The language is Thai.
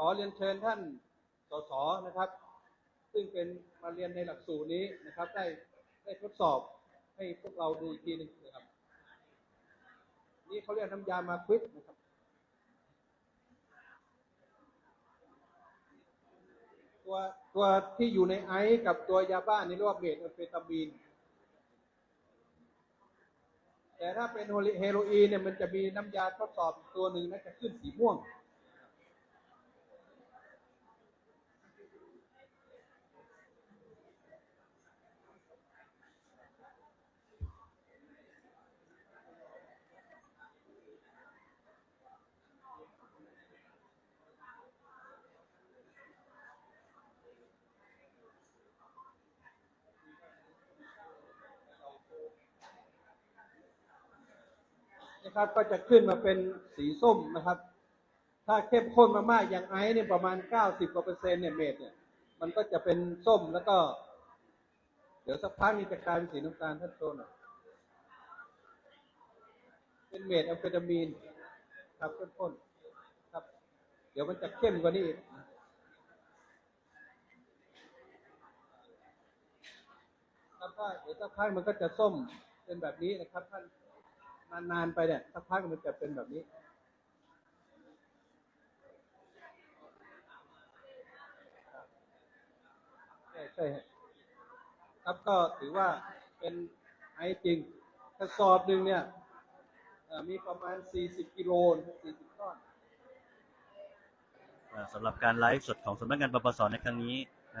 ขอเรียนเชิญท่านสสนะครับ ซึ่งเป็นมาเรียนในหลักสูตรนี้นะครับ ได้ได้ทดสอบให้พวกเราดูอีกทีหนึ่งนะครับ นี่เขาเรียกน้ำยามาควิดนะครับตัวตัวที่อยู่ในไอซ์กับตัวยาบ้านี่เรียกว่าเมทแอมเฟตามีนแต่ถ้าเป็นเฮโรอีนเนี่ยมันจะมีน้ำยาทดสอบตัวหนึ่งนะจะขึ้นสีม่วง นะครับ ก็จะขึ้นมาเป็นสีส้มนะครับ ถ้าเข้มข้นมากๆอย่างไอซ์เนี่ยประมาณ 90กว่าเปอร์เซ็นต์เนี่ยเมทเนี่ย มันก็จะเป็นส้มแล้วก็ เดี๋ยวสักพักนี้จะกลายเป็นสีน้ำตาลท่านโชว์หน่อยเป็นเมทแอมเฟตามีนครับเข้มข้นครับ เดี๋ยวมันจะเข้มกว่านี้อีกครับว่าเดี๋ยวสักพักมันก็จะส้มเป็นแบบนี้นะครับท่าน นานๆไปเนี่ยสักพักมันจะเป็นแบบนี้ ใช่ใช่ครับก็ถือว่าเป็นไอจริงกระสอบหนึ่งเนี่ยมีประมาณ 40 กิโลนะครับ40ก้อนสำหรับการไลฟ์สดของสำนักงานปปสในครั้งนี้